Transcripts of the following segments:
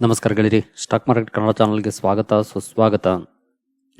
ನಮಸ್ಕಾರ ಗೆಳೆಯರಿ stock market Kannada ಚಾನಲ್ಗೆ ಸ್ವಾಗತ, ಸುಸ್ವಾಗತ.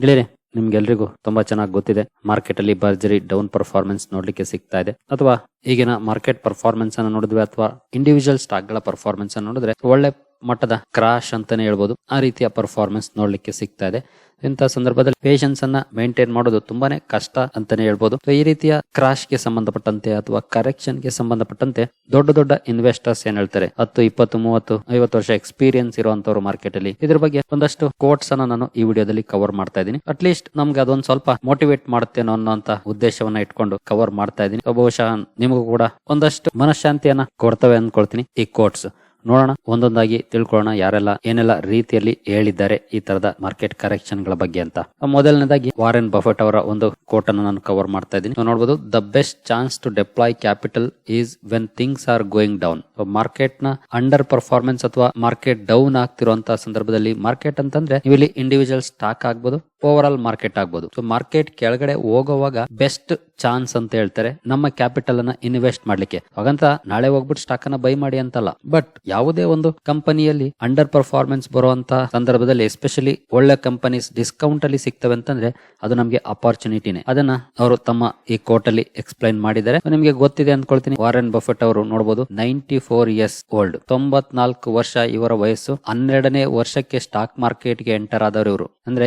ಗೆಳೆಯರಿ ನಿಮ್ಗೆಲ್ರಿಗೂ ತುಂಬಾ ಚೆನ್ನಾಗಿ ಗೊತ್ತಿದೆ. ಮಾರ್ಕೆಟ್ ಅಲ್ಲಿ ಭರ್ಜರಿ ಡೌನ್ ಪರ್ಫಾರ್ಮೆನ್ಸ್ ನೋಡ್ಲಿಕ್ಕೆ ಸಿಗ್ತಾ ಇದೆ. ಅಥವಾ ಈಗಿನ ಮಾರ್ಕೆಟ್ ಪರ್ಫಾರ್ಮೆನ್ಸ್ ಅನ್ನು ನೋಡಿದ್ವಿ ಅಥವಾ ಇಂಡಿವಿಜುವಲ್ ಸ್ಟಾಕ್ಗಳ ಪರ್ಫಾರ್ಮೆನ್ಸ್ ಅನ್ನು ನೋಡಿದ್ರೆ ಒಳ್ಳೆ ಮಟ್ಟದ ಕ್ರಾಶ್ ಅಂತಾನೆ ಹೇಳ್ಬೋದು. ಆ ರೀತಿಯ ಪರ್ಫಾರ್ಮೆನ್ಸ್ ನೋಡ್ಲಿಕ್ಕೆ ಸಿಗ್ತಾ ಇದೆ. ಇಂಥ ಸಂದರ್ಭದಲ್ಲಿ ಪೇಷನ್ಸ್ ಅನ್ನ ಮೇಂಟೈನ್ ಮಾಡೋದು ತುಂಬಾನೇ ಕಷ್ಟ ಅಂತಾನೆ ಹೇಳ್ಬೋದು. ಈ ರೀತಿಯ ಕ್ರಾಶ್ಗೆ ಸಂಬಂಧಪಟ್ಟಂತೆ ಅಥವಾ ಕರೆಕ್ಷನ್ಗೆ ಸಂಬಂಧಪಟ್ಟಂತೆ ದೊಡ್ಡ ದೊಡ್ಡ ಇನ್ವೆಸ್ಟರ್ಸ್ ಏನ್ ಹೇಳ್ತಾರೆ? ಹತ್ತು, ಇಪ್ಪತ್ತು, ಮೂವತ್ತು, ಐವತ್ತು ವರ್ಷ ಎಕ್ಸ್ಪೀರಿಯನ್ಸ್ ಇರುವಂತವ್ರು ಮಾರ್ಕೆಟ್ ಅಲ್ಲಿ. ಇದ್ರ ಬಗ್ಗೆ ಒಂದಷ್ಟು ಕೋಟ್ಸ್ ಅನ್ನ ನಾನು ಈ ವಿಡಿಯೋದಲ್ಲಿ ಕವರ್ ಮಾಡ್ತಾ ಇದ್ದೀನಿ. ಅಟ್ ಲೀಸ್ಟ್ ನಮ್ಗೆ ಅದೊಂದು ಸ್ವಲ್ಪ ಮೋಟಿವೇಟ್ ಮಾಡುತ್ತೇನೋ ಅನ್ನೋಂತ ಉದ್ದೇಶವನ್ನ ಇಟ್ಕೊಂಡು ಕವರ್ ಮಾಡ್ತಾ ಇದ್ದೀನಿ. ಬಹುಶಃ ನಿಮಗೂ ಕೂಡ ಒಂದಷ್ಟು ಮನಃಶಾಂತಿಯನ್ನ ಕೊಡ್ತವೆ ಅನ್ಕೊಳ್ತೀನಿ ಈ ಕೋಟ್ಸ್ ನೋಡೋಣ. ಒಂದೊಂದಾಗಿ ತಿಳ್ಕೊಳ್ಳೋಣ ಯಾರೆಲ್ಲ ಏನೆಲ್ಲ ರೀತಿಯಲ್ಲಿ ಹೇಳಿದ್ದಾರೆ ಈ ತರದ ಮಾರ್ಕೆಟ್ ಕರೆಕ್ಷನ್ಗಳ ಬಗ್ಗೆ ಅಂತ. ಮೊದಲನೇದಾಗಿ ವಾರೆನ್ ಬಫೆಟ್ ಅವರ ಒಂದು ಕೋಟ್ ಅನ್ನು ನಾನು ಕವರ್ ಮಾಡ್ತಾ ಇದ್ದೀನಿ. ನೋಡಬಹುದು the best chance to deploy capital is when things are going down ಮಾರ್ಕೆಟ್ನ under performance ಅಥವಾ ಮಾರ್ಕೆಟ್ ಡೌನ್ ಆಗ್ತಿರುವಂತಹ ಸಂದರ್ಭದಲ್ಲಿ ಮಾರ್ಕೆಟ್ ಅಂತಂದ್ರೆ ನೀವು ಇಲ್ಲಿ ಇಂಡಿವಿಜುವಲ್ ಸ್ಟಾಕ್ ಆಗ್ಬೋದು ಓವರ್ ಆಲ್ ಮಾರ್ಕೆಟ್ ಆಗ್ಬೋದು. ಸೊ ಮಾರ್ಕೆಟ್ ಕೆಳಗಡೆ ಹೋಗುವಾಗ ಬೆಸ್ಟ್ ಚಾನ್ಸ್ ಅಂತ ಹೇಳ್ತಾರೆ ನಮ್ಮ ಕ್ಯಾಪಿಟಲ್ ಅನ್ನ ಇನ್ವೆಸ್ಟ್ ಮಾಡ್ಲಿಕ್ಕೆ. ಹಾಗಂತ ನಾಳೆ ಹೋಗ್ಬಿಟ್ಟು ಸ್ಟಾಕ್ ಅನ್ನ ಬೈ ಮಾಡಿ ಅಂತಲ್ಲ. ಬಟ್ ಯಾವುದೇ ಒಂದು ಕಂಪನಿಯಲ್ಲಿ ಅಂಡರ್ ಪರ್ಫಾರ್ಮೆನ್ಸ್ ಬರುವಂತ ಸಂದರ್ಭದಲ್ಲಿ ಎಸ್ಪೆಷಲಿ ಒಳ್ಳೆ ಕಂಪನೀಸ್ ಡಿಸ್ಕೌಂಟ್ ಅಲ್ಲಿ ಸಿಗ್ತವೆ ಅಂತಂದ್ರೆ ಅದು ನಮಗೆ ಅಪಾರ್ಚುನಿಟಿನೇ ಅದನ್ನ ಅವರು ತಮ್ಮ ಈ ಕೋರ್ಟ್ ಅಲ್ಲಿ ಎಕ್ಸ್ಪ್ಲೈನ್ ಮಾಡಿದ್ದಾರೆ. ನಿಮಗೆ ಗೊತ್ತಿದೆ ಅನ್ಕೊಳ್ತೀನಿ. ವಾರೆನ್ ಬಫೆಟ್ ಅವರು ನೋಡಬಹುದು ನೈಂಟಿ ಫೋರ್ ಇಯರ್ಸ್ ಓಲ್ಡ್ ತೊಂಬತ್ನಾಲ್ಕು ವರ್ಷ ಇವರ ವಯಸ್ಸು. ಹನ್ನೆರಡನೇ ವರ್ಷಕ್ಕೆ ಸ್ಟಾಕ್ ಮಾರ್ಕೆಟ್ಗೆ ಎಂಟರ್ ಆದವರು ಇವರು. ಅಂದ್ರೆ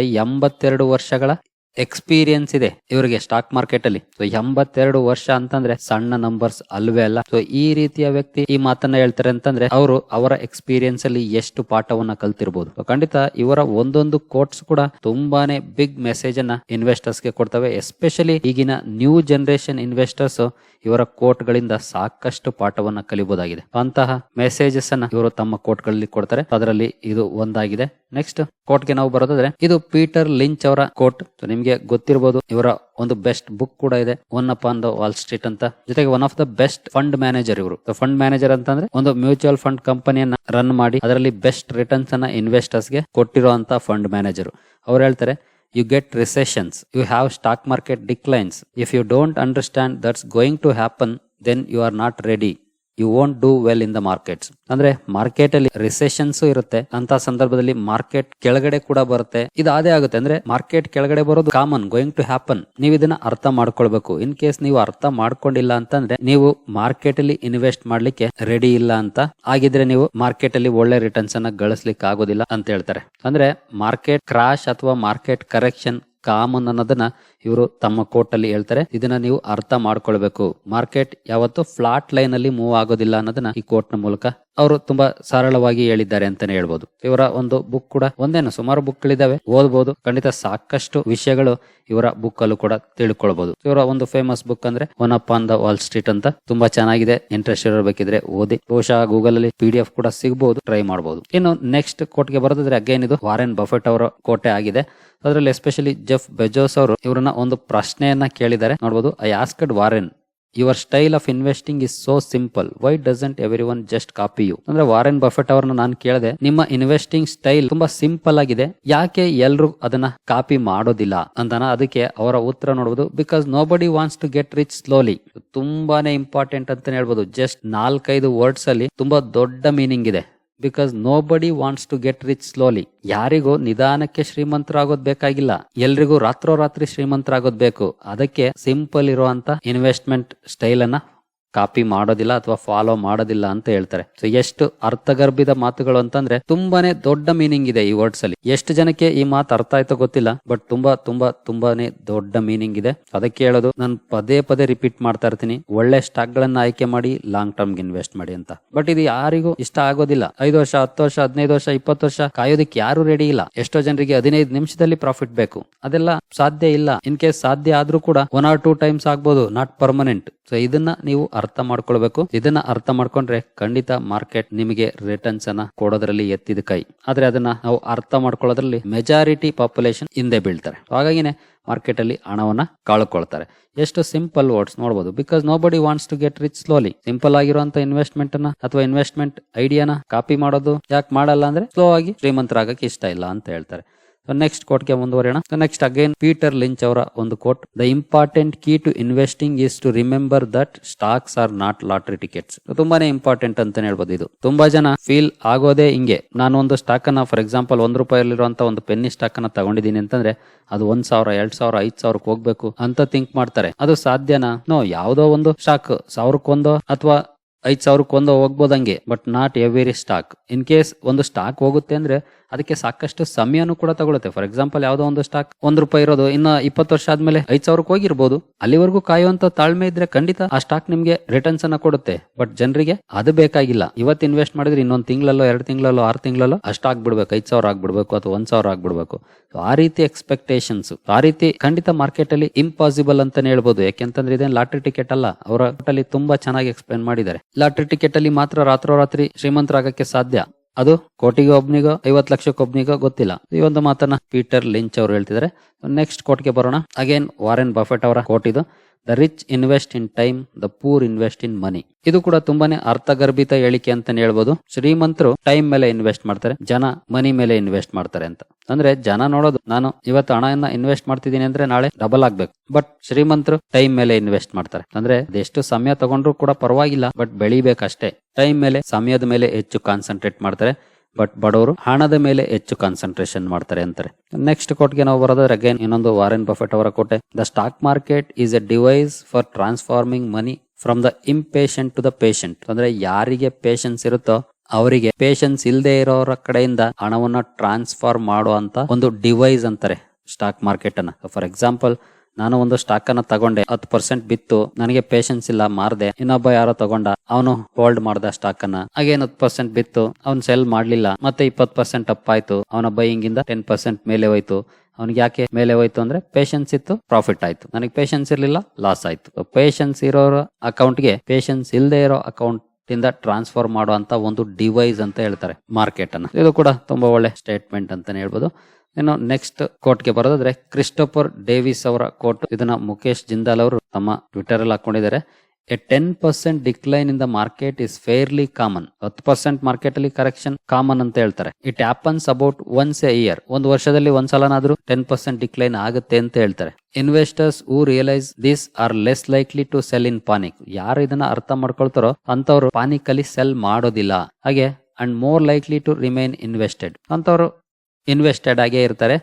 ಎಂಬತ್ತೆರಡು ವರ್ಷಗಳ ಎಕ್ಸ್ಪೀರಿಯನ್ಸ್ ಇದೆ ಇವರಿಗೆ ಸ್ಟಾಕ್ ಮಾರ್ಕೆಟ್ ಅಲ್ಲಿ. ಸೊ ಎಂಬತ್ತೆರಡು ವರ್ಷ ಅಂತಂದ್ರೆ ಸಣ್ಣ ನಂಬರ್ಸ್ ಅಲ್ವೇ ಅಲ್ಲ. ಸೊ ಈ ರೀತಿಯ ವ್ಯಕ್ತಿ ಈ ಮಾತನ್ನ ಹೇಳ್ತಾರೆ ಅಂತಂದ್ರೆ ಅವರು ಅವರ ಎಕ್ಸ್ಪೀರಿಯನ್ಸ್ ಅಲ್ಲಿ ಎಷ್ಟು ಪಾಠವನ್ನ ಕಲ್ತಿರ್ಬೋದು. ಖಂಡಿತ ಇವರ ಒಂದೊಂದು ಕೋಟ್ಸ್ ಕೂಡ ತುಂಬಾನೇ ಬಿಗ್ ಮೆಸೇಜ್ ಅನ್ನ ಇನ್ವೆಸ್ಟರ್ಸ್ಗೆ ಕೊಡ್ತವೆ. ಎಸ್ಪೆಷಲಿ ಈಗಿನ ನ್ಯೂ ಜನರೇಷನ್ ಇನ್ವೆಸ್ಟರ್ಸ್ ಇವರ ಕೋಟ್ ಗಳಿಂದ ಸಾಕಷ್ಟು ಪಾಠವನ್ನ ಕಲಿಬಹುದಾಗಿದೆ ಅಂತಹ ಮೆಸೇಜಸ್ ಅನ್ನ ಇವರು ತಮ್ಮ ಕೋಟ್ಗಳಲ್ಲಿ ಕೊಡ್ತಾರೆ. ಅದರಲ್ಲಿ ಇದು ಒಂದಾಗಿದೆ. ನೆಕ್ಸ್ಟ್ ಕೋಟ್ಗೆ ನಾವು ಬರೋದಾದ್ರೆ, ಇದು ಪೀಟರ್ ಲಿಂಚ್ ಅವರ ಕೋಟ್. ನಿಮ್ಗೆ ಗೊತ್ತಿರಬಹುದು ಇವರ ಒಂದು ಬೆಸ್ಟ್ ಬುಕ್ ಕೂಡ ಇದೆ. One up on the wall street ಅಂತ. ಜೊತೆಗೆ one of the best fund manager ಇವರು. ಫಂಡ್ ಮ್ಯಾನೇಜರ್ ಅಂತಂದ್ರೆ, ಒಂದು ಮ್ಯೂಚುವಲ್ ಫಂಡ್ ಕಂಪನಿಯನ್ನ ರನ್ ಮಾಡಿ, ಅದರಲ್ಲಿ ಬೆಸ್ಟ್ ರಿಟರ್ನ್ಸ್ ಅನ್ನ ಇನ್ವೆಸ್ಟರ್ಸ್ಗೆ ಕೊಟ್ಟಿರುವಂತ ಫಂಡ್ ಮ್ಯಾನೇಜರ್ ಅವ್ರು ಹೇಳ್ತಾರೆ you get recessions you have stock market declines. If you don't understand that's going to happen then you are not ready you won't do well in the markets ಅಂದ್ರೆ market ಅಲ್ಲಿ recessions ಇರುತ್ತೆ. ಅಂತ ಸಂದರ್ಭದಲ್ಲಿ market ಕೆಳಗಡೆ ಕೂಡ ಬರುತ್ತೆ. ಇದು ಅದೇ ಆಗುತ್ತೆ. ಅಂದ್ರೆ ಮಾರ್ಕೆಟ್ ಕೆಳಗಡೆ ಬರೋದು ಕಾಮನ್ ಗೋಯಿಂಗ್ ಟು ಹ್ಯಾಪನ್ ನೀವು ಇದನ್ನ ಅರ್ಥ ಮಾಡ್ಕೊಳ್ಬೇಕು. ಇನ್ ಕೇಸ್ ನೀವು ಅರ್ಥ ಮಾಡ್ಕೊಂಡಿಲ್ಲ ಅಂತಂದ್ರೆ ನೀವು ಮಾರ್ಕೆಟ್ ಅಲ್ಲಿ ಇನ್ವೆಸ್ಟ್ ಮಾಡ್ಲಿಕ್ಕೆ ರೆಡಿ ಇಲ್ಲ ಅಂತ. ಆಗಿದ್ರೆ ನೀವು ಮಾರ್ಕೆಟ್ ಅಲ್ಲಿ ಒಳ್ಳೆ ರಿಟರ್ನ್ಸ್ ಅನ್ನ ಗಳಿಸ್ಲಿಕ್ಕೆ ಆಗೋದಿಲ್ಲ ಅಂತ ಹೇಳ್ತಾರೆ. ಅಂದ್ರೆ ಮಾರ್ಕೆಟ್ ಕ್ರಾಶ್ ಅಥವಾ ಮಾರ್ಕೆಟ್ ಕರೆಕ್ಷನ್ ಕಾಮನ್ ಅನ್ನೋದನ್ನ ಇವರು ತಮ್ಮ ಕೋರ್ಟ್ ಅಲ್ಲಿ ಹೇಳ್ತಾರೆ. ಇದನ್ನ ನೀವು ಅರ್ಥ ಮಾಡ್ಕೊಳ್ಬೇಕು. ಮಾರ್ಕೆಟ್ ಯಾವತ್ತು ಫ್ಲಾಟ್ ಲೈನ್ ಅಲ್ಲಿ ಮೂವ್ ಆಗೋದಿಲ್ಲ ಅನ್ನೋದನ್ನ ಈ ಕೋರ್ಟ್ನ ಮೂಲಕ ಅವರು ತುಂಬಾ ಸರಳವಾಗಿ ಹೇಳಿದ್ದಾರೆ ಅಂತಾನೆ ಹೇಳ್ಬೋದು. ಇವರ ಒಂದು ಬುಕ್ ಕೂಡ ಒಂದೇನು, ಸುಮಾರು ಬುಕ್ ಗಳಿದಾವೆ. ಓದ್ಬೋದು. ಖಂಡಿತ ಸಾಕಷ್ಟು ವಿಷಯಗಳು ಇವರ ಬುಕ್ ಅಲ್ಲೂ ಕೂಡ ತಿಳ್ಕೊಳ್ಬಹುದು ಇವರ ಒಂದು ಫೇಮಸ್ ಬುಕ್ ಅಂದ್ರೆ one up on the wall street ಅಂತ ತುಂಬಾ ಚೆನ್ನಾಗಿದೆ. ಇಂಟ್ರೆಸ್ಟ್ ಇರಬೇಕಿದ್ರೆ ಓದಿ. ಬಹುಶಃ ಗೂಗಲ್ ಅಲ್ಲಿ ಪಿ ಡಿ ಎಫ್ ಕೂಡ ಸಿಗಬಹುದು ಟ್ರೈ ಮಾಡಬಹುದು ಇನ್ನು ನೆಕ್ಸ್ಟ್ ಕೋರ್ಟ್ಗೆ ಬರೋದಾದ್ರೆ ಅಗೇನ್ ಇದು ವಾರೆನ್ ಬಫೆಟ್ ಅವರ ಕೋಟೆ ಆಗಿದೆ. ಅದರಲ್ಲಿ ಎಸ್ಪೆಷಲಿ ಜೆಫ್ ಬೆಜೋಸ್ ಅವರು ಇವರನ್ನ ಒಂದು ಪ್ರಶ್ನೆಯನ್ನ ಕೇಳಿದ್ದಾರೆ. ನೋಡಬಹುದು I asked Warren your style of investing is so simple why doesn't everyone just copy you ಅಂದ್ರೆ ವಾರೆನ್ ಬಫೆಟ್ ಅವರನ್ನ ನಾನು ಕೇಳಿದೆ, ನಿಮ್ಮ ಇನ್ವೆಸ್ಟಿಂಗ್ ಸ್ಟೈಲ್ ತುಂಬಾ ಸಿಂಪಲ್ ಆಗಿದೆ. ಯಾಕೆ ಎಲ್ರು ಅದನ್ನ ಕಾಪಿ ಮಾಡೋದಿಲ್ಲ? ಅಂತಾನ ಅದಕ್ಕೆ ಅವರ ಉತ್ತರ ನೋಡಬಹುದು because nobody wants to get rich slowly ತುಂಬಾನೇ ಇಂಪಾರ್ಟೆಂಟ್ ಅಂತಾನೆ ಹೇಳ್ಬೋದು ಜಸ್ಟ್ ನಾಲ್ಕೈದು ವರ್ಡ್ಸ್ ಅಲ್ಲಿ ತುಂಬಾ ದೊಡ್ಡ ಮೀನಿಂಗ್ ಇದೆ. Because nobody wants to get rich slowly ಯಾರಿಗೂ ನಿಧಾನಕ್ಕೆ ಶ್ರೀಮಂತರಾಗೋದ್ ಬೇಕಾಗಿಲ್ಲ. ಎಲ್ರಿಗೂ ರಾತ್ರೋರಾತ್ರಿ ಶ್ರೀಮಂತರಾಗೋದ್ ಬೇಕು. ಅದಕ್ಕೆ ಸಿಂಪಲ್ ಇರುವಂತ ಇನ್ವೆಸ್ಟ್ಮೆಂಟ್ ಸ್ಟೈಲ್ ಅನ್ನ ಕಾಪಿ ಮಾಡೋದಿಲ್ಲ ಅಥವಾ ಫಾಲೋ ಮಾಡೋದಿಲ್ಲ ಅಂತ ಹೇಳ್ತಾರೆ. ಸೊ ಎಷ್ಟು ಅರ್ಥಗರ್ಭಿತ ಮಾತುಗಳು ಅಂತಂದ್ರೆ ತುಂಬಾನೇ ದೊಡ್ಡ ಮೀನಿಂಗ್ ಇದೆ ಈ ವರ್ಡ್ಸ್ ಅಲ್ಲಿ. ಎಷ್ಟು ಜನಕ್ಕೆ ಈ ಮಾತು ಅರ್ಥ ಆಯ್ತೋ ಗೊತ್ತಿಲ್ಲ ಬಟ್ ತುಂಬಾ ತುಂಬಾ, ತುಂಬಾನೇ ದೊಡ್ಡ ಮೀನಿಂಗ್ ಇದೆ. ಅದಕ್ಕೆ ಹೇಳೋದು ನಾನು ಪದೇ ಪದೇ ರಿಪೀಟ್ ಮಾಡ್ತಾ ಇರ್ತೀನಿ. ಒಳ್ಳೆ ಸ್ಟಾಕ್ ಗಳನ್ನ ಆಯ್ಕೆ ಮಾಡಿ ಲಾಂಗ್ ಟರ್ಮ್ ಇನ್ವೆಸ್ಟ್ ಮಾಡಿ ಅಂತ. ಬಟ್ ಇದು ಯಾರಿಗೂ ಇಷ್ಟ ಆಗೋದಿಲ್ಲ. ಐದು ವರ್ಷ, ಹತ್ತು ವರ್ಷ, ಹದಿನೈದು ವರ್ಷ, ಇಪ್ಪತ್ತು ವರ್ಷ ಕಾಯೋದಕ್ಕೆ ಯಾರು ರೆಡಿ ಇಲ್ಲ. ಎಷ್ಟೋ ಜನರಿಗೆ ಹದಿನೈದು ನಿಮಿಷದಲ್ಲಿ ಪ್ರಾಫಿಟ್ ಬೇಕು. ಅದೆಲ್ಲ ಸಾಧ್ಯ ಇಲ್ಲ. ಇನ್ ಕೇಸ್ ಸಾಧ್ಯ ಆದ್ರೂ ಕೂಡ ಒನ್ ಆರ್ ಟೂ ಟೈಮ್ಸ್ ಆಗ್ಬೋದು ನಾಟ್ ಪರ್ಮನೆಂಟ್ ಸೊ ಇದನ್ನ ನೀವು ಅರ್ಥ ಮಾಡ್ಕೊಳ್ಬೇಕು. ಇದನ್ನ ಅರ್ಥ ಮಾಡ್ಕೊಂಡ್ರೆ ಖಂಡಿತ ಮಾರ್ಕೆಟ್ ನಿಮಗೆ ರಿಟರ್ನ್ಸ್ ಅನ್ನ ಕೊಡೋದ್ರಲ್ಲಿ ಎತ್ತಿದ ಕೈ. ಆದ್ರೆ ಅದನ್ನ ನಾವು ಅರ್ಥ ಮಾಡ್ಕೊಳ್ಳೋದ್ರಲ್ಲಿ ಮೆಜಾರಿಟಿ ಪಾಪ್ಯುಲೇಷನ್ ಹಿಂದೆ ಬೀಳ್ತಾರೆ. ಹಾಗಾಗಿನೇ ಮಾರ್ಕೆಟ್ ಅಲ್ಲಿ ಹಣವನ್ನ ಕಳ್ಕೊಳ್ತಾರೆ. ಎಷ್ಟು ಸಿಂಪಲ್ ವರ್ಡ್ಸ್ ನೋಡಬಹುದು because nobody wants to get rich slowly simple ಆಗಿರುವಂತ ಇನ್ವೆಸ್ಟ್ಮೆಂಟ್ ಅನ್ನ ಅಥವಾ ಇನ್ವೆಸ್ಟ್ಮೆಂಟ್ ಐಡಿಯಾನ ಕಾಪಿ ಮಾಡೋದು ಯಾಕೆ ಮಾಡಲ್ಲ ಅಂದ್ರೆ ಸ್ಲೋ ಆಗಿ ಶ್ರೀಮಂತರಾಗಕ್ಕೆ ಇಷ್ಟ ಇಲ್ಲ ಅಂತ ಹೇಳ್ತಾರೆ. ನೆಕ್ಸ್ಟ್ ಕೋಟ್ಗೆ ಮುಂದುವರಿಯೋಣ. ನೆಕ್ಸ್ಟ್ ಅಗೇನ್ ಪೀಟರ್ ಲಿಂಚ್ ಅವರ ಒಂದು quote the important key to investing is to remember that stocks are not lottery tickets ತುಂಬಾನೇ ಇಂಪಾರ್ಟೆಂಟ್ ಅಂತಾನೆ ಹೇಳ್ಬೋದು ಇದು. ತುಂಬಾ ಜನ ಫೀಲ್ ಆಗೋದೇ ಹಿಂಗೆ. ನಾನು ಒಂದು ಸ್ಟಾಕ್ ಅನ್ನ ಫಾರ್ ಎಕ್ಸಾಂಪಲ್ ಒಂದ್ ರೂಪಾಯಿಲಿರುವಂತ ಒಂದು ಪೆನ್ನಿ ಸ್ಟಾಕ್ ಅನ್ನ ತಗೊಂಡಿದ್ದೀನಿ ಅಂತಂದ್ರೆ, ಅದು ಒಂದ್ ಸಾವಿರ, ಎರಡ್ ಸಾವಿರ, ಐದ್ ಸಾವಿರಕ್ಕೆ ಹೋಗ್ಬೇಕು ಅಂತ ಥಿಂಕ್ ಮಾಡ್ತಾರೆ. ಅದು ಸಾಧ್ಯನಾ? ನೋ ಯಾವುದೋ ಒಂದು ಸ್ಟಾಕ್ ಸಾವಿರಕ್ಕೊಂದೋ ಅಥವಾ ಐದ್ ಒಂದು ಹೋಗ್ಬೋದಂಗೆ but not every stock in case ಒಂದು ಸ್ಟಾಕ್ ಹೋಗುತ್ತೆ ಅಂದ್ರೆ, ಅದಕ್ಕೆ ಸಾಕಷ್ಟು ಸಮಯನೂ ಕೂಡ ತಗೊಳುತ್ತೆ. ಫಾರ್ ಎಕ್ಸಾಂಪಲ್ ಯಾವ್ದೋ ಒಂದು ಸ್ಟಾಕ್ ಒಂದ್ ರೂಪಾಯಿ ಇರೋದು, ಇನ್ನ ಇಪ್ಪತ್ತು ವರ್ಷ ಆದ್ಮೇಲೆ ಐದ್ ಸಾವಿರಕ್ಕೆ ಹೋಗಿರ್ಬೋದು. ಅಲ್ಲಿವರೆಗೂ ಕಾಯುವಂತ ತಾಳ್ಮೆ ಇದ್ರೆ ಖಂಡಿತ ಆ ಸ್ಟಾಕ್ ನಿಮ್ಗೆ ರಿಟರ್ನ್ಸ್ ಅನ್ನ ಕೊಡುತ್ತೆ. ಬಟ್ ಜನರಿಗೆ ಅದು ಬೇಕಾಗಿಲ್ಲ. ಇವತ್ತು ಇನ್ವೆಸ್ಟ್ ಮಾಡಿದ್ರೆ ಇನ್ನೊಂದ್ ತಿಂಗಳಲ್ಲೋ, ಎರಡು ತಿಂಗಳಲ್ಲೋ, ಆರು ತಿಂಗಳಲ್ಲೋ ಅಷ್ಟು ಆಗ್ಬಿಡ್ಬೇಕು ಐದ್ ಸಾವಿರ ಆಗ್ಬಿಡ್ಬೇಕು ಅಥವಾ ಒಂದ್ ಸಾವಿರ ಆಗ್ಬಿಡ್ಬೇಕು. ಆ ರೀತಿ ಎಕ್ಸ್ಪೆಕ್ಟೇಷನ್ಸ್ ಆ ರೀತಿ ಖಂಡಿತ ಮಾರ್ಕೆಟ್ ಅಲ್ಲಿ ಇಂಪಾಸಿಬಲ್ ಅಂತಾನೆ ಹೇಳ್ಬೋದು. ಯಾಕೆಂತಂದ್ರೆ ಇದೇನು ಲಾಟ್ರಿ ಟಿಕೆಟ್ ಅಲ್ಲ. ಅವರ ತುಂಬಾ ಚೆನ್ನಾಗಿ ಎಕ್ಸ್ಪ್ಲೇನ್ ಮಾಡಿದ್ದಾರೆ. ಲಾಟ್ರಿ ಟಿಕೆಟ್ ಅಲ್ಲಿ ಮಾತ್ರ ರಾತ್ರೋರಾತ್ರಿ ಶ್ರೀಮಂತರಾಗಕ್ಕೆ ಸಾಧ್ಯ. ಅದು ಕೋಟಿಗೆ ಒಬ್ನಿಗೋ ಐವತ್ ಲಕ್ಷಕ್ಕೆ ಒಬ್ನಿಗೋ ಗೊತ್ತಿಲ್ಲ. ಈ ಒಂದು ಮಾತನ್ನ ಪೀಟರ್ ಲಿಂಚ್ ಅವರು ಹೇಳ್ತಿದ್ದಾರೆ. ನೆಕ್ಸ್ಟ್ ಕೋಟ್ಗೆ ಬರೋಣ. ಅಗೇನ್ ವಾರೆನ್ ಬಫೆಟ್ ಅವರ ಕೋಟ್ ಇದು. The rich invest in time the poor invest in money ಇದು ಕೂಡ ತುಂಬಾನೇ ಅರ್ಥಗರ್ಭಿತ ಹೇಳಿಕೆ ಅಂತಾನೆ ಹೇಳ್ಬೋದು. ಶ್ರೀಮಂತರು ಟೈಮ್ ಮೇಲೆ ಇನ್ವೆಸ್ಟ್ ಮಾಡ್ತಾರೆ, ಜನ ಮನಿ ಮೇಲೆ ಇನ್ವೆಸ್ಟ್ ಮಾಡ್ತಾರೆ ಅಂತ. ಅಂದ್ರೆ ಜನ ನೋಡೋದು, ನಾನು ಇವತ್ತು ಹಣನ ಇನ್ವೆಸ್ಟ್ ಮಾಡ್ತಿದ್ದೀನಿ ಅಂದ್ರೆ ನಾಳೆ ಡಬಲ್ ಆಗ್ಬೇಕು. ಬಟ್ ಶ್ರೀಮಂತರು ಟೈಮ್ ಮೇಲೆ ಇನ್ವೆಸ್ಟ್ ಮಾಡ್ತಾರೆ. ಅಂದ್ರೆ ಎಷ್ಟು ಸಮಯ ತಗೊಂಡ್ರು ಕೂಡ ಪರವಾಗಿಲ್ಲ ಬಟ್ ಬೆಳಿಬೇಕಷ್ಟೇ. ಟೈಮ್ ಮೇಲೆ, ಸಮಯದ ಮೇಲೆ ಹೆಚ್ಚು ಕಾನ್ಸಂಟ್ರೇಟ್ ಮಾಡ್ತಾರೆ. ಬಟ್ ಬಡವರು ಹಣದ ಮೇಲೆ ಹೆಚ್ಚು ಕಾನ್ಸಂಟ್ರೇಷನ್ ಮಾಡ್ತಾರೆ ಅಂತಾರೆ. ನೆಕ್ಸ್ಟ್ ಕೋಟ್ಗೆ ನಾವು ಬರೋದಾದ್ರೆ ಅಗೇನ್ ಇನ್ನೊಂದು ವಾರೆನ್ ಬಫೆಟ್ ಅವರ ಕೋಟೆ. The stock market is a device for transforming money from the impatient to the patient ಅಂದ್ರೆ ಯಾರಿಗೆ ಪೇಷನ್ಸ್ ಇರುತ್ತೋ ಅವರಿಗೆ ಪೇಷನ್ಸ್ ಇಲ್ಲದೆ ಇರೋರ ಕಡೆಯಿಂದ ಹಣವನ್ನ ಟ್ರಾನ್ಸ್ಫರ್ ಮಾಡುವಂತ ಒಂದು ಡಿವೈಸ್ ಅಂತಾರೆ ಸ್ಟಾಕ್ ಮಾರ್ಕೆಟ್ ಅನ್ನ. ಫಾರ್ ಎಕ್ಸಾಂಪಲ್ ನಾನು ಒಂದು ಸ್ಟಾಕ್ ಅನ್ನ ತಗೊಂಡೆ. ಹತ್ತು ಪರ್ಸೆಂಟ್ ಬಿತ್ತು. ನನಗೆ ಪೇಷನ್ಸ್ ಇಲ್ಲ, ಮಾರ್ದೆ. ಇನ್ನೊಬ್ಬ ಯಾರೋ ತಗೊಂಡ. ಅವನು ಹೋಲ್ಡ್ ಮಾಡ್ದ ಸ್ಟಾಕ್ ಅನ್ನ. ಹಾಗೇನ್ ಹತ್ತು ಪರ್ಸೆಂಟ್ ಬಿತ್ತು. ಅವ್ನು ಸೆಲ್ ಮಾಡ್ಲಿಲ್ಲ. ಮತ್ತೆ ಇಪ್ಪತ್ತು ಪರ್ಸೆಂಟ್ ಅಪ್ ಆಯ್ತು. ಅವನ ಬೈಯಿಂಗ್ ಇಂದ ಟೆನ್ ಪರ್ಸೆಂಟ್ ಮೇಲೆ ಹೋಯ್ತು. ಅವ್ನಿಗೆ ಯಾಕೆ ಮೇಲೆ ಹೋಯ್ತು ಅಂದ್ರೆ ಪೇಷನ್ಸ್ ಇತ್ತು ಪ್ರಾಫಿಟ್ ಆಯ್ತು. ನನಗೆ ಪೇಷನ್ಸ್ ಇರ್ಲಿಲ್ಲ ಲಾಸ್ ಆಯ್ತು. ಪೇಷನ್ಸ್ ಇರೋರ ಅಕೌಂಟ್ಗೆ ಪೇಷನ್ಸ್ ಇಲ್ಲದೆ ಇರೋ ಅಕೌಂಟ್ ಇಂದ ಟ್ರಾನ್ಸ್ಫರ್ ಮಾಡುವಂತ ಒಂದು ಡಿವೈಸ್ ಅಂತ ಹೇಳ್ತಾರೆ ಮಾರ್ಕೆಟ್ ಅನ್ನ. ಇದು ಕೂಡ ತುಂಬಾ ಒಳ್ಳೆ ಸ್ಟೇಟ್ಮೆಂಟ್ ಅಂತಾನೆ ಹೇಳ್ಬೋದು. ಇನ್ನು ನೆಕ್ಸ್ಟ್ ಕೋಟ್ಗೆ ಬರೋದಾದ್ರೆ ಕ್ರಿಸ್ಟೋಫರ್ ಡೇವಿಸ್ ಅವರ ಕೋರ್ಟ್ ಇದನ್ನ ಮುಖೇಶ್ ಜಿಂದಾಲ್ ಅವರು ತಮ್ಮ ಟ್ವಿಟರ್ ಅಲ್ಲಿ ಹಾಕೊಂಡಿದ್ದಾರೆ. A ten percent decline in the market is fairly common ಹತ್ತು ಪರ್ಸೆಂಟ್ ಮಾರ್ಕೆಟ್ ಅಲ್ಲಿ ಕರೆಕ್ಷನ್ ಕಾಮನ್ ಅಂತ ಹೇಳ್ತಾರೆ. It happens about once a year ಒಂದು ವರ್ಷದಲ್ಲಿ ಒಂದ್ಸಲನಾದ್ರೂ ಟೆನ್ ಪರ್ಸೆಂಟ್ ಡಿಕ್ಲೈನ್ ಆಗುತ್ತೆ ಅಂತ ಹೇಳ್ತಾರೆ. Investors who realise this are less likely to sell in panic ಯಾರು ಇದನ್ನ ಅರ್ಥ ಮಾಡ್ಕೊಳ್ತಾರೋ ಅಂತವ್ರು ಪಾನಿಕ್ ಅಲ್ಲಿ ಸೆಲ್ ಮಾಡೋದಿಲ್ಲ. ಹಾಗೆ and more likely to remain invested ಅಂತವ್ರು ಇನ್ವೆಸ್ಟೆಡ್ ಆಗೇ ಇರ್ತಾರೆ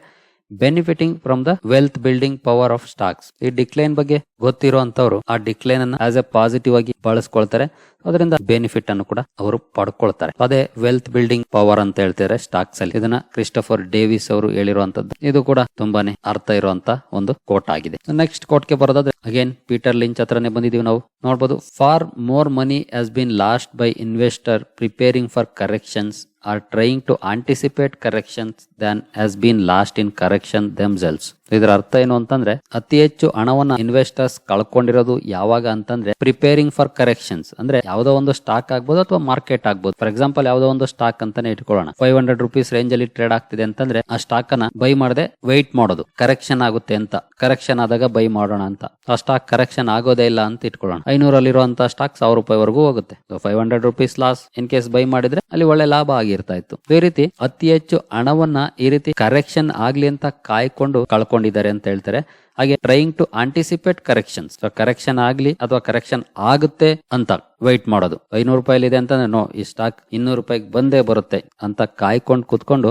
benefiting from the wealth building power of stocks ಈ ಡಿಕ್ಲೈನ್ ಬಗ್ಗೆ ಗೊತ್ತಿರೋ ಅಂತವ್ರು ಆ ಡಿಕ್ಲೈನ್ ಅನ್ನ ಆಸ್ ಎ ಪಾಸಿಟಿವ್ ಆಗಿ ಬಳಸ್ಕೊಳ್ತಾರೆ. ಅದರಿಂದ ಬೆನಿಫಿಟ್ ಅನ್ನು ಕೂಡ ಅವರು ಪಡ್ಕೊಳ್ತಾರೆ. ಅದೇ ವೆಲ್ತ್ ಬಿಲ್ಡಿಂಗ್ ಪವರ್ ಅಂತ ಹೇಳ್ತಾರೆ ಸ್ಟಾಕ್ಸ್ ಅಲ್ಲಿ. ಇದನ್ನ ಕ್ರಿಸ್ಟಫರ್ ಡೇವಿಸ್ ಅವರು ಹೇಳಿರುವಂತದ್ದು. ಇದು ಕೂಡ ತುಂಬಾನೇ ಅರ್ಥ ಇರುವಂತ ಒಂದು ಕೋಟ್ ಆಗಿದೆ. ನೆಕ್ಸ್ಟ್ ಕೋಟ್ಗೆ ಬರೋದಾದ್ರೆ ಅಗೇನ್ ಪೀಟರ್ ಲಿಂಚ್ ಹತ್ರನೇ ಬಂದಿದೀವಿ ನಾವು. ನೋಡಬಹುದು far more money has been lost by investor preparing for corrections or trying to anticipate corrections than has been lost in correction themselves ಇದರ ಅರ್ಥ ಏನು ಅಂತಂದ್ರೆ, ಅತಿ ಹೆಚ್ಚು ಹಣವನ್ನ ಇನ್ವೆಸ್ಟರ್ಸ್ ಕಳ್ಕೊಂಡಿರೋದು ಯಾವಾಗ ಅಂತಂದ್ರೆ ಪ್ರಿಪೇರಿಂಗ್ ಫಾರ್ ಕರೆಕ್ಷನ್ಸ್ ಅಂದ್ರೆ ಯಾವ್ದೋ ಒಂದು ಸ್ಟಾಕ್ ಆಗ್ಬೋದು ಅಥವಾ ಮಾರ್ಕೆಟ್ ಆಗ್ಬೋದು. ಫಾರ್ ಎಕ್ಸಾಂಪಲ್ ಯಾವ್ದೋ ಒಂದು ಸ್ಟಾಕ್ ಅಂತಾನೆ ಇಟ್ಕೊಳ್ಳೋಣ. ಫೈವ್ ಹಂಡ್ರೆಡ್ ರುಪೀಸ್ ರೇಂಜ್ ಅಲ್ಲಿ ಟ್ರೇಡ್ ಆಗ್ತಿದೆ ಅಂತಂದ್ರೆ, ಆ ಸ್ಟಾಕ್ ಅನ್ನ ಬೈ ಮಾಡದೆ ವೈಟ್ ಮಾಡೋದು. ಕರೆಕ್ಷನ್ ಆಗುತ್ತೆ ಅಂತ. ಕರೆಕ್ಷನ್ ಆದಾಗ ಬೈ ಮಾಡೋಣ ಅಂತ. ಆ ಸ್ಟಾಕ್ ಕರೆಕ್ಷನ್ ಆಗೋದೇ ಇಲ್ಲ ಅಂತ ಇಟ್ಕೊಳ್ಳೋಣ. ಐನೂರಲ್ಲಿರುವಂತ ಸ್ಟಾಕ್ ಸಾವಿರ ರೂಪಾಯಿವರೆಗೂ ಹೋಗುತ್ತೆ. Five hundred rupees loss in case buy ಮಾಡಿದ್ರೆ, ಅಲ್ಲಿ ಒಳ್ಳೆ ಲಾಭ ಆಗಿರ್ತಾ ಇತ್ತು. ಈ ರೀತಿ, ಅತಿ ಹೆಚ್ಚು ಹಣವನ್ನ ಈ ರೀತಿ ಕರೆಕ್ಷನ್ ಆಗ್ಲಿ ಅಂತ ಕಾಯ್ಕೊಂಡು ಕಳ್ಕೊಂಡಿದ್ದಾರೆ ಅಂತ ಹೇಳ್ತಾರೆ. ಹಾಗೆ trying to anticipate corrections correction ಆಗ್ಲಿ ಅಥವಾ ಕರೆಕ್ಷನ್ ಆಗುತ್ತೆ ಅಂತ ವೈಟ್ ಮಾಡೋದು. ಐನೂರು ರೂಪಾಯಿ ಇದೆ ಅಂತಂದ್ರೆ ನೋ ಈ ಸ್ಟಾಕ್ ಇನ್ನೂರು ರೂಪಾಯಿಗೆ ಬಂದೇ ಬರುತ್ತೆ ಅಂತ ಕಾಯ್ಕೊಂಡು ಕುತ್ಕೊಂಡು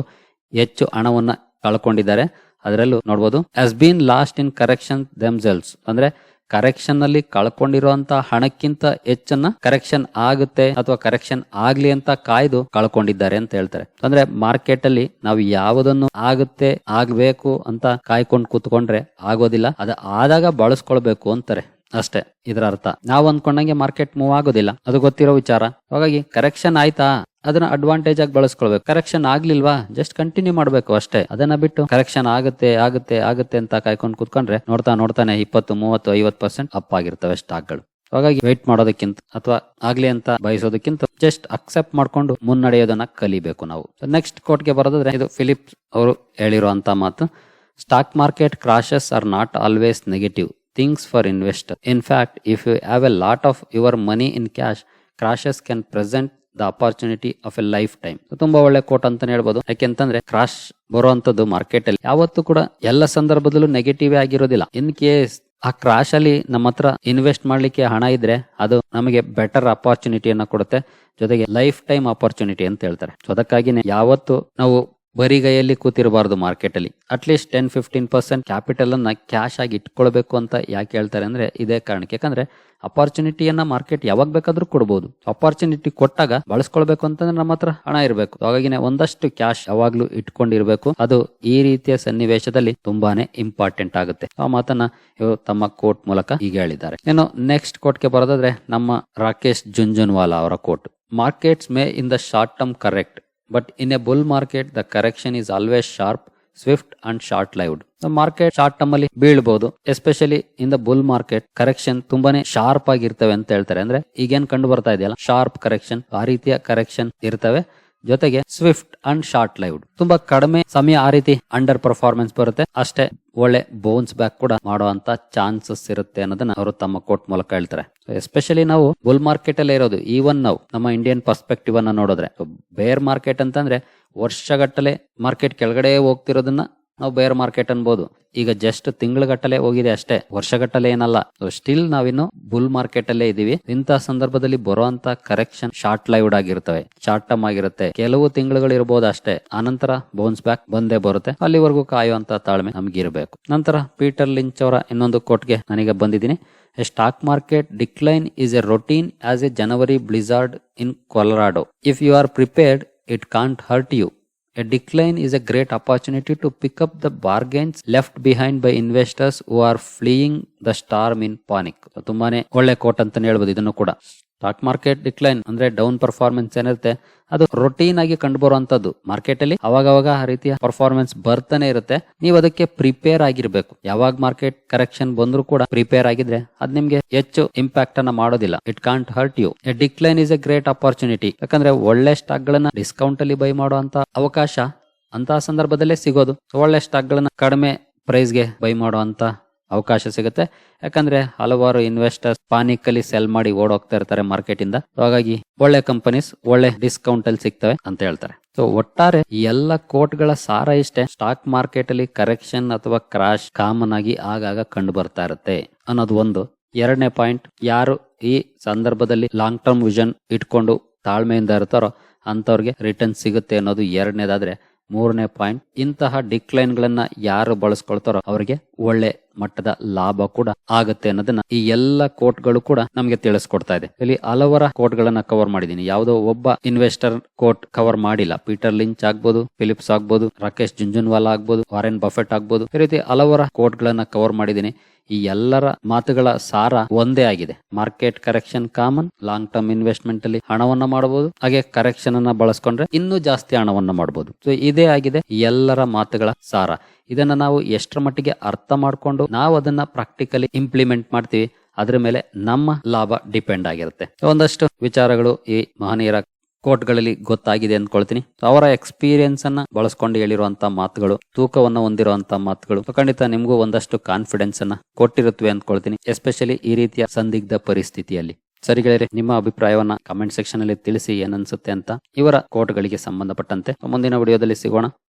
ಹೆಚ್ಚು ಹಣವನ್ನ ಕಳ್ಕೊಂಡಿದ್ದಾರೆ. ಅದರಲ್ಲೂ ನೋಡ್ಬೋದು has been lost in correction themselves ಅಂದ್ರೆ ಕರೆಕ್ಷನ್ ಅಲ್ಲಿ ಕಳ್ಕೊಂಡಿರುವಂತ ಹಣಕ್ಕಿಂತ ಹೆಚ್ಚನ್ನ ಕರೆಕ್ಷನ್ ಆಗುತ್ತೆ ಅಥವಾ ಕರೆಕ್ಷನ್ ಆಗ್ಲಿ ಅಂತ ಕಾಯ್ದು ಕಳ್ಕೊಂಡಿದ್ದಾರೆ ಅಂತ ಹೇಳ್ತಾರೆ. ಅಂದ್ರೆ ಮಾರ್ಕೆಟ್ ಅಲ್ಲಿ ನಾವು ಯಾವುದನ್ನು ಆಗುತ್ತೆ, ಆಗ್ಬೇಕು ಅಂತ ಕಾಯ್ಕೊಂಡು ಕೂತ್ಕೊಂಡ್ರೆ ಆಗೋದಿಲ್ಲ. ಅದ ಆದಾಗ ಬಳಸ್ಕೊಳ್ಬೇಕು ಅಂತಾರೆ ಅಷ್ಟೇ ಇದರ ಅರ್ಥ ನಾವು ಅಂದ್ಕೊಂಡಂಗೆ ಮಾರ್ಕೆಟ್ ಮೂವ್ ಆಗೋದಿಲ್ಲ. ಅದು ಗೊತ್ತಿರೋ ವಿಚಾರ. ಹಾಗಾಗಿ ಕರೆಕ್ಷನ್ ಆಯ್ತಾ? ಅದನ್ನ ಅಡ್ವಾಂಟೇಜ್ ಆಗಿ ಬಳಸ್ಕೊಳ್ಬೇಕು. ಕರೆಕ್ಷನ್ ಆಗ್ಲಿಲ್ವಾ? ಜಸ್ಟ್ ಕಂಟಿನ್ಯೂ ಮಾಡ್ಬೇಕು ಅಷ್ಟೇ. ಅದನ್ನ ಬಿಟ್ಟು ಕರೆಕ್ಷನ್ ಆಗುತ್ತೆ ಆಗುತ್ತೆ ಆಗುತ್ತೆ ಅಂತ ಕಾಯ್ಕೊಂಡು ಕುತ್ಕೊಂಡ್ರೆ ನೋಡ್ತಾ ನೋಡ್ತಾನೆ ಇಪ್ಪತ್ತು, ಮೂವತ್ತು, ಐವತ್ತು ಪರ್ಸೆಂಟ್ ಅಪ್ ಆಗಿರ್ತವೆ ಸ್ಟಾಕ್ಗಳು ಹಾಗಾಗಿ ವೇಟ್ ಮಾಡೋದಕ್ಕಿಂತ ಅಥವಾ ಆಗ್ಲಿ ಅಂತ ಬಯಸೋದಕ್ಕಿಂತ ಜಸ್ಟ್ ಅಕ್ಸೆಪ್ಟ್ ಮಾಡ್ಕೊಂಡು ಮುನ್ನಡೆಯೋದನ್ನ ಕಲಿಬೇಕು ನಾವು. ನೆಕ್ಸ್ಟ್ ಕೋಟ್ಗೆ ಬರೋದಾದ್ರೆ ಇದು ಫಿಲಿಪ್ ಅವರು ಹೇಳಿರುವಂತ ಮಾತು. Stock market crashes are not always negative things for investor in fact if you have a lot of your money in cash crashes can present the opportunity of a lifetime ತುಂಬಾ ಒಳ್ಳೆ coat ಅಂತಾನೆ ಹೇಳ್ಬೋದು. ಯಾಕೆಂತಂದ್ರೆ crash ಬರುವಂತದ್ದು market ಅಲ್ಲಿ ಯಾವತ್ತೂ ಕೂಡ ಎಲ್ಲ ಸಂದರ್ಭದಲ್ಲೂ ನೆಗೆಟಿವ್ ಆಗಿರೋದಿಲ್ಲ. ಇನ್ ಕೇಸ್ ಆ ಕ್ರಾಶ್ ಅಲ್ಲಿ ನಮ್ಮ ಹತ್ರ ಇನ್ವೆಸ್ಟ್ ಮಾಡ್ಲಿಕ್ಕೆ ಹಣ ಇದ್ರೆ, ಅದು ನಮಗೆ ಬೆಟರ್ ಅಪರ್ಚುನಿಟಿಯನ್ನ ಕೊಡುತ್ತೆ. ಜೊತೆಗೆ ಲೈಫ್ ಟೈಮ್ ಅಪಾರ್ಚುನಿಟಿ ಅಂತ ಹೇಳ್ತಾರೆ. ಸೊ ಅದಕ್ಕಾಗಿನೇ ಯಾವತ್ತು ನಾವು ಬರಿಗೈಯಲ್ಲಿ ಕೂತಿರಬಾರ್ದು ಮಾರ್ಕೆಟ್ ಅಲ್ಲಿ. At least ten fifteen percent capital ಅನ್ನ ಕ್ಯಾಶ್ ಆಗಿ ಇಟ್ಕೊಳ್ಬೇಕು ಅಂತ ಯಾಕೆ ಹೇಳ್ತಾರೆ ಅಂದ್ರೆ ಇದೇ ಕಾರಣಕ್ಕೆ. ಯಾಕಂದ್ರೆ ಅಪಾರ್ಚುನಿಟಿಯನ್ನ ಮಾರ್ಕೆಟ್ ಯಾವಾಗ ಬೇಕಾದ್ರೂ ಕೊಡಬಹುದು ಅಪರ್ಚುನಿಟಿ ಕೊಟ್ಟಾಗ ಬಳಸ್ಕೊಳ್ಬೇಕು ಅಂತಂದ್ರೆ ನಮ್ಮ ಹತ್ರ ಹಣ ಇರಬೇಕು. ಹಾಗಾಗಿನೇ ಒಂದಷ್ಟು ಕ್ಯಾಶ್ ಯಾವಾಗ್ಲೂ ಇಟ್ಕೊಂಡಿರ್ಬೇಕು. ಅದು ಈ ರೀತಿಯ ಸನ್ನಿವೇಶದಲ್ಲಿ ತುಂಬಾನೇ ಇಂಪಾರ್ಟೆಂಟ್ ಆಗುತ್ತೆ. ಆ ಮಾತನ್ನ ಇವರು ತಮ್ಮ ಕೋಟ್ ಮೂಲಕ ಹೀಗೆ ಹೇಳಿದ್ದಾರೆ. ಇನ್ನು ನೆಕ್ಸ್ಟ್ ಕೋಟ್ಗೆ ಬರೋದಾದ್ರೆ ನಮ್ಮ ರಾಕೇಶ್ ಜುಂಜುನ್ವಾಲಾ ಅವರ quote markets may in the short term correct but in a bull market the correction is always sharp swift and short lived market short term ಅಲ್ಲಿ ಬೀಳ್ಬಹುದು especially in the bull market correction ತುಂಬಾನೇ sharp ಆಗಿರ್ತವೆ ಅಂತ ಹೇಳ್ತಾರೆ. ಅಂದ್ರೆ ಈಗೇನ್ ಕಂಡು ಬರ್ತಾ ಇದೆಯಲ್ಲ? ಶಾರ್ಪ್ ಕರೆಕ್ಷನ್ ಆ ರೀತಿಯ ಕರೆಕ್ಷನ್ ಇರ್ತವೆ. ಜೊತೆಗೆ ಸ್ವಿಫ್ಟ್ ಅಂಡ್ ಶಾರ್ಟ್ ಲೈವ್ಡ್ ತುಂಬಾ ಕಡಿಮೆ ಸಮಯ ಆ ರೀತಿ ಅಂಡರ್ ಪರ್ಫಾರ್ಮೆನ್ಸ್ ಬರುತ್ತೆ. ಅಷ್ಟೇ ಒಳ್ಳೆ ಬೋನ್ಸ್ ಬ್ಯಾಕ್ ಕೂಡ ಮಾಡುವಂತ ಚಾನ್ಸಸ್ ಇರುತ್ತೆ ಅನ್ನೋದನ್ನ ಅವರು ತಮ್ಮ ಕೋಟ್ ಮೂಲಕ ಹೇಳ್ತಾರೆ. ಎಸ್ಪೆಷಲಿ ನಾವು ಬುಲ್ ಮಾರ್ಕೆಟ್ ಅಲ್ಲೇ ಇರೋದು. ಈವನ್ ನಾವು ನಮ್ಮ ಇಂಡಿಯನ್ ಪರ್ಸ್ಪೆಕ್ಟಿವ್ ಅನ್ನ ನೋಡಿದ್ರೆ. ಬೇರ್ ಮಾರ್ಕೆಟ್ ಅಂತಂದ್ರೆ ವರ್ಷಗಟ್ಟಲೆ ಮಾರ್ಕೆಟ್ ಕೆಳಗಡೆ ಹೋಗ್ತಿರೋದನ್ನ ನಾವು ಬೇರ್ ಮಾರ್ಕೆಟ್ ಅನ್ಬೋದು. ಈಗ ಜಸ್ಟ್ ತಿಂಗಳಗಟ್ಟಲೆ ಹೋಗಿದೆ ಅಷ್ಟೇ. ವರ್ಷಗಟ್ಟಲೆ ಏನಲ್ಲ. ಸ್ಟಿಲ್ ನಾವಿನ್ನು ಬುಲ್ ಮಾರ್ಕೆಟ್ ಅಲ್ಲೇ ಇದೀವಿ. ಇಂತಹ ಸಂದರ್ಭದಲ್ಲಿ ಬರುವಂತ ಕರೆಕ್ಷನ್ ಶಾರ್ಟ್ ಲೈವ್ಡ್ ಆಗಿರ್ತವೆ. ಶಾರ್ಟ್ ಟರ್ಮ್ ಆಗಿರುತ್ತೆ. ಕೆಲವು ತಿಂಗಳುಗಳು ಇರಬಹುದು ಅಷ್ಟೇ. ಆನಂತರ ಬೌನ್ಸ್ ಬ್ಯಾಕ್ ಬಂದೇ ಬರುತ್ತೆ. ಅಲ್ಲಿವರೆಗೂ ಕಾಯುವಂತ ತಾಳ್ಮೆ ನಮ್ಗೆ ಇರಬೇಕು ನಂತರ ಪೀಟರ್ ಲಿಂಚ್ ಅವರ ಇನ್ನೊಂದು ಕೋಟ್ಗೆ ನನಗೆ ಬಂದಿದ್ದೀನಿ. A stock market decline is a routine as a January blizzard in Colorado if you are prepared it can't hurt you a decline is a great opportunity to pick up the bargains left behind by investors who are fleeing the storm in panic. ತುಂಬಾನೇ ಒಳ್ಳೆ coat ಅಂತಾನೆ ಹೇಳ್ಬೋದು ಇದನ್ನು ಕೂಡ stock market decline ಅಂದ್ರೆ down performance ಏನಿರುತ್ತೆ, ಅದು routine ಆಗಿ ಕಂಡು ಬರುವಂತದ್ದು ಮಾರ್ಕೆಟ್ ಅಲ್ಲಿ ಅವಾಗವಾಗ ಆ ರೀತಿಯ ಪರ್ಫಾರ್ಮೆನ್ಸ್ ಬರ್ತಾನೆ ಇರುತ್ತೆ. ನೀವು ಅದಕ್ಕೆ ಪ್ರಿಪೇರ್ ಆಗಿರ್ಬೇಕು. ಯಾವಾಗ ಮಾರ್ಕೆಟ್ ಕರೆಕ್ಷನ್ ಬಂದ್ರು ಕೂಡ ಪ್ರಿಪೇರ್ ಆಗಿದ್ರೆ ಅದ್ ನಿಮ್ಗೆ ಹೆಚ್ಚು ಇಂಪ್ಯಾಕ್ಟ್ ಅನ್ನ ಮಾಡೋದಿಲ್ಲ. It can't hurt you a decline is a great opportunity ಯಾಕಂದ್ರೆ ಒಳ್ಳೆ ಸ್ಟಾಕ್ ಗಳನ್ನ ಡಿಸ್ಕೌಂಟ್ ಅಲ್ಲಿ ಬೈ ಮಾಡುವಂತ ಅವಕಾಶ ಅಂತ ಸಂದರ್ಭದಲ್ಲೇ ಸಿಗೋದು. ಒಳ್ಳೆ ಸ್ಟಾಕ್ ಗಳನ್ನ ಕಡಿಮೆ ಪ್ರೈಸ್ಗೆ ಬೈ ಮಾಡುವಂತ ಅವಕಾಶ ಸಿಗುತ್ತೆ. ಯಾಕಂದ್ರೆ ಹಲವಾರು ಇನ್ವೆಸ್ಟರ್ಸ್ ಪಾನಿಕ್ ಅಲ್ಲಿ ಸೆಲ್ ಮಾಡಿ ಓಡೋಗ್ತಾ ಇರ್ತಾರೆ ಮಾರ್ಕೆಟ್ ಇಂದ. ಹಾಗಾಗಿ ಒಳ್ಳೆ ಕಂಪನೀಸ್ ಒಳ್ಳೆ ಡಿಸ್ಕೌಂಟ್ ಅಲ್ಲಿ ಸಿಗ್ತವೆ ಅಂತ ಹೇಳ್ತಾರೆ. ಸೊ ಒಟ್ಟಾರೆ ಎಲ್ಲ ಕೋಟ್ಗಳ ಸಾರ ಇಷ್ಟೇ ಸ್ಟಾಕ್ ಮಾರ್ಕೆಟ್ ಅಲ್ಲಿ ಕರೆಕ್ಷನ್ ಅಥವಾ ಕ್ರಾಶ್ ಕಾಮನ್ ಆಗಿ ಆಗಾಗ ಕಂಡು ಬರ್ತಾ ಇರುತ್ತೆ ಅನ್ನೋದು ಒಂದು. ಎರಡನೇ ಪಾಯಿಂಟ್ ಯಾರು ಈ ಸಂದರ್ಭದಲ್ಲಿ ಲಾಂಗ್ ಟರ್ಮ್ ವಿಷನ್ ಇಟ್ಕೊಂಡು ತಾಳ್ಮೆಯಿಂದ ಇರ್ತಾರೋ ಅಂತವ್ರಿಗೆ ರಿಟರ್ನ್ ಸಿಗುತ್ತೆ ಅನ್ನೋದು ಎರಡನೇದಾದ್ರೆ. ಮೂರನೇ ಪಾಯಿಂಟ್ ಇಂತಹ ಡಿಕ್ಲೈನ್ ಗಳನ್ನ ಯಾರು ಬಳಸ್ಕೊಳ್ತಾರೋ ಅವರಿಗೆ ಒಳ್ಳೆ ಮಟ್ಟದ ಲಾಭ ಕೂಡ ಆಗುತ್ತೆ ಅನ್ನೋದನ್ನ ಈ ಎಲ್ಲ ಕೋಟ್ಗಳು ಕೂಡ ನಮಗೆ ತಿಳಿಸ್ಕೊಡ್ತಾ ಇದೆ. ಇಲ್ಲಿ ಹಲವರ ಕೋಟ್ಗಳನ್ನ ಕವರ್ ಮಾಡಿದ್ದೀನಿ. ಯಾವುದೋ ಒಬ್ಬ ಇನ್ವೆಸ್ಟರ್ ಕೋಟ್ ಕವರ್ ಮಾಡಿಲ್ಲ. ಪೀಟರ್ ಲಿಂಚ್ ಆಗ್ಬೋದು ಫಿಲಿಪ್ಸ್ ಆಗ್ಬೋದು ರಾಕೇಶ್ ಜುಂಜುನ್ವಾಲಾ ಆಗ್ಬೋದು ವಾರೆನ್ ಬಫೆಟ್ ಆಗ್ಬೋದು. ಈ ರೀತಿ ಹಲವರ ಕೋಟ್ಗಳನ್ನು ಕವರ್ ಮಾಡಿದ್ದೀನಿ. ಈ ಎಲ್ಲರ ಮಾತುಗಳ ಸಾರ ಒಂದೇ ಆಗಿದೆ. Market correction common long term investment ಅಲ್ಲಿ ಹಣವನ್ನ ಮಾಡಬಹುದು ಹಾಗೆ ಕರೆಕ್ಷನ್ ಅನ್ನ ಬಳಸ್ಕೊಂಡ್ರೆ ಇನ್ನೂ ಜಾಸ್ತಿ ಹಣವನ್ನ ಮಾಡಬಹುದು ಸೊ ಇದೇ ಆಗಿದೆ ಎಲ್ಲರ ಮಾತುಗಳ ಸಾರ. ಇದನ್ನ ನಾವು ಎಷ್ಟರ ಮಟ್ಟಿಗೆ ಅರ್ಥ ಮಾಡ್ಕೊಂಡು ನಾವು ಅದನ್ನ ಪ್ರಾಕ್ಟಿಕಲಿ ಇಂಪ್ಲಿಮೆಂಟ್ ಮಾಡ್ತೀವಿ, ಅದ್ರ ಮೇಲೆ ನಮ್ಮ ಲಾಭ ಡಿಪೆಂಡ್ ಆಗಿರುತ್ತೆ. ಒಂದಷ್ಟು ವಿಚಾರಗಳು ಈ ಮಹನೀಯರ ಕೋಟ್ಗಳಲ್ಲಿ ಗೊತ್ತಾಗಿದೆ ಅಂದ್ಕೊಳ್ತೀನಿ. ಅವರ ಎಕ್ಸ್ಪೀರಿಯನ್ಸ್ ಅನ್ನ ಬಳಸ್ಕೊಂಡು ಹೇಳಿರುವಂತ ಮಾತುಗಳು, ತೂಕವನ್ನು ಹೊಂದಿರುವಂತ ಮಾತುಗಳು, ಖಂಡಿತ ನಿಮಗೂ ಒಂದಷ್ಟು ಕಾನ್ಫಿಡೆನ್ಸ್ ಅನ್ನ ಕೊಟ್ಟಿರುತ್ತವೆ ಅಂದ್ಕೊಳ್ತೀನಿ ಎಸ್ಪೆಷಲಿ ಈ ರೀತಿಯ ಸಂದಿಗ್ಧ ಪರಿಸ್ಥಿತಿಯಲ್ಲಿ. ಸರಿ ಗೆಳೆಯರೆ, ನಿಮ್ಮ ಅಭಿಪ್ರಾಯವನ್ನ ಕಮೆಂಟ್ ಸೆಕ್ಷನ್ ಅಲ್ಲಿ ತಿಳಿಸಿ ಏನನ್ಸುತ್ತೆ ಅಂತ ಇವರ ಕೋಟ್ಗಳಿಗೆ ಸಂಬಂಧಪಟ್ಟಂತೆ ಮುಂದಿನ ವಿಡಿಯೋದಲ್ಲಿ ಸಿಗೋಣ.